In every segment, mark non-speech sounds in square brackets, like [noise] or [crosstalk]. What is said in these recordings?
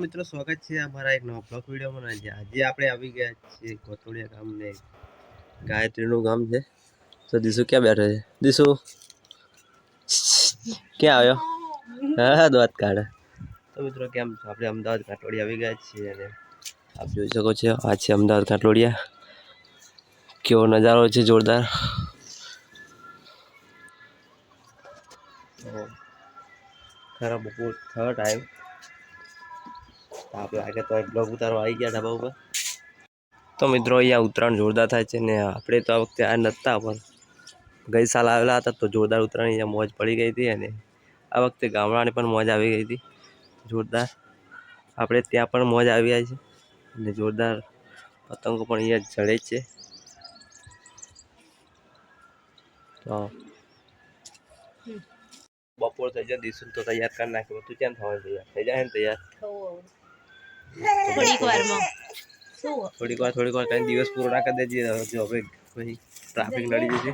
મિત્રો, સ્વાગત છે અમારા એક નવા બ્લોક વિડીયોમાં. આજે આજે આપણે આવી ગયા છીએ કોથોડિયા ગામને ગાયત્રીનું ગામ છે. તો દીસુ ક્યાં બેઠો છે? દીસુ ક્યાં આવ્યો? હા દોત કાઢે તો મિત્રો, કેમ છો? આપણે અમદાવાદ કાટોડિયા આવી ગયા છીએ અને આપ જોઈ શકો છો, આ છે અમદાવાદ કાટોડિયા કેવો નજારો છે જોરદાર. ખરા બપોર થર્ડ ટાઈમ તાપ લાગે તો બ્લોગ ઉતારવા આવી ગયા ધાબા ઉપર. તો મિત્રો અહીંયા ઉત્તરાયણ જોરદાર થાય છે ને આપણે તો આ વખતે આ નહોતા પણ ગઈ સાલ આવેલા હતા તો જોરદાર ઉત્તરાયણ અહીંયા મોજ પડી ગઈ હતી અને આ વખતે ગામડાની પણ મોજ આવી ગઈ હતી. જોરદાર. આપણે ત્યાં પણ મોજ આવી છે અને જોરદાર પતંગો પણ અહીંયા જડે જ છે. તો બપોર થઈ જાય દીસું તો તૈયાર કરી નાખ્યું તું ક્યાં થવાનું તૈયાર? થઈ જાય ને તૈયાર? થોડીક વારમાં. શું? થોડીક વાર થોડીક વાર કઈ દિવસ પૂરો ના કરી દેજે. જો હવે પછી ટ્રાફિક નડી જશે.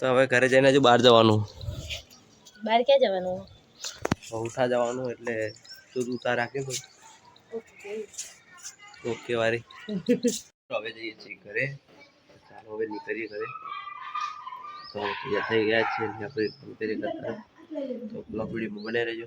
તો હવે ઘરે જઈને હજુ બહાર જવાનું. બહાર ક્યાં જવાનું? ઉઠા જવાનું એટલે તું ઉતાર રાખે તો ઓકે. વારી. હવે જઈએ છીએ ઘરે. ચાલો હવે નીકળીએ ઘરે. તો થઈ ગયા છે. આપણે નીકળી કરતા તો બ્લોગ વીડિયો બને રહેજો.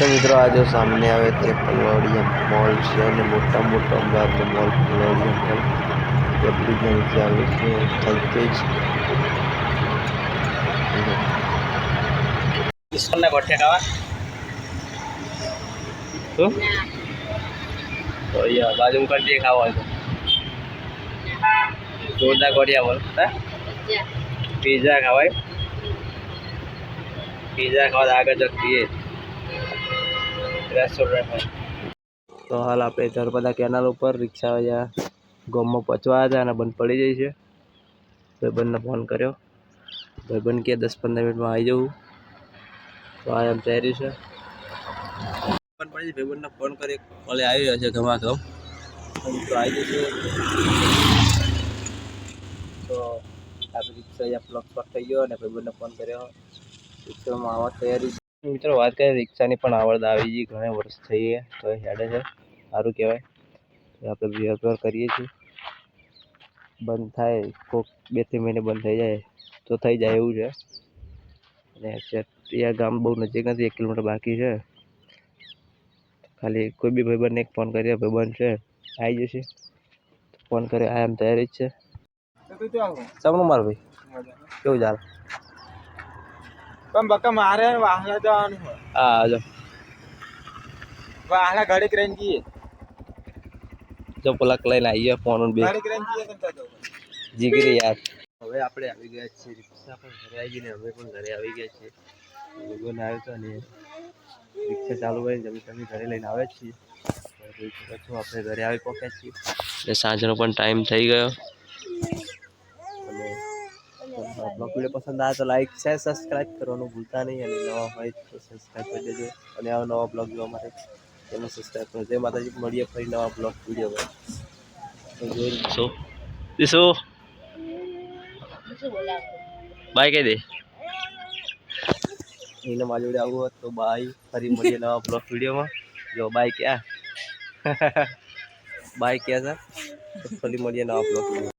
તો મિત્રો આ જો સામને આવે તે પલવાડિયા મોલ છે અને મોટા મોટા અમદાવાદ મોલ પલવાડિયા મોલ એ બ્રિજના નીચે આવે છે. થલતેજ ઇસ્કોનના ગોઠિયા ખાવા શું? તો અહીંયા બાજુ ખાવા તો જોરદાર ગોઠિયા બોલ. હા? પીઝા ખાવાય. પીઝા ખાવા આગળ જઈએ રેસ્ટોરન્ટ તો હાલ આપણે ધરપદા કેનાલ ઉપર રિક્ષા અહીંયા ગામમાં પહોંચવા હતા અને બંધ પડી જાય છે. ભાઈબંધને ફોન કર્યો. ભાઈબંધ કે દસ પંદર મિનિટમાં આવી જવું. તો આ એમ તૈયારી છે. પણ પછી ભાઈબંધને ફોન કરી કોલે આવી રહ્યો છે ઘમા ઘમ તો આવી જશે તો આપણી રિક્ષા અહીંયા પ્લગ પર થઈ ગયો અને ભાઈબંધને ફોન કર્યો. રિક્ષામાં આવવા તૈયારી મિત્રો વાત કરીએ રિક્ષાની પણ આવડત આવી ગઈ ઘણા વર્ષ થઈ ગયા તો હેડે છે. સારું કહેવાય. આપણે વ્યવહાર કરીએ છીએ. બંધ થાય કોક બે ત્રણ મહિને બંધ થઈ જાય તો થઈ જાય એવું છે. અને અત્યારે ગામ બહુ નજીક નથી એક કિલોમીટર બાકી છે. ખાલી કોઈ બી ભાઈબંધને એક ફોન કરીએ ભાઈબંધ છે આવી જશે. ફોન કરે આ એમ તૈયારી જ છે. ચાલો માર ભાઈ. કેવું ચાલે? પણ બકા મારે વાહલા જવાનું હોય. હા જો વાહલા ઘડીક રહીને જઈએ. જો પલક લઈને આવીએ ફોન બે. ઘડીક રહીને જઈએ થતો જીગરી યાર. હવે આપણે આવી ગયા છીએ. રિક્ષા પણ ઘરે આવી ગઈ ને અમે પણ ઘરે આવી ગયા છીએ. ભગવાન આવ્યો તો અને રિક્ષા ચાલુ કરીને જમી તમે ઘરે લઈને આવે જ છીએ. તો જોઈ શકો છો આપણે ઘરે આવી પહોંચ્યા છીએ. સાંજનો પણ ટાઈમ થઈ ગયો અને બ્લોગ વીડિયો પસંદ આવે તો લાઈક શેર સબસ્ક્રાઈબ કરવાનું ભૂલતા નહીં અને નવા હોય તો સબસ્ક્રાઈબ કરી દેજો. અને આવા નવા બ્લોગ જોવા માટે તેને સબસ્ક્રાઈબ કરો. જય માતાજી મળીએ ફરી નવા બ્લોગ વીડિયો જોઈ સો દીસો બાય કહી દે. એને મારી જોડે આવવું હોત તો બાય ફરી મળીએ નવા બ્લોગ વિડીયોમાં જો બાય ક્યાં? [laughs] બાય ક્યાં સર ફરી મળીએ નવા બ્લોગ વીડિયો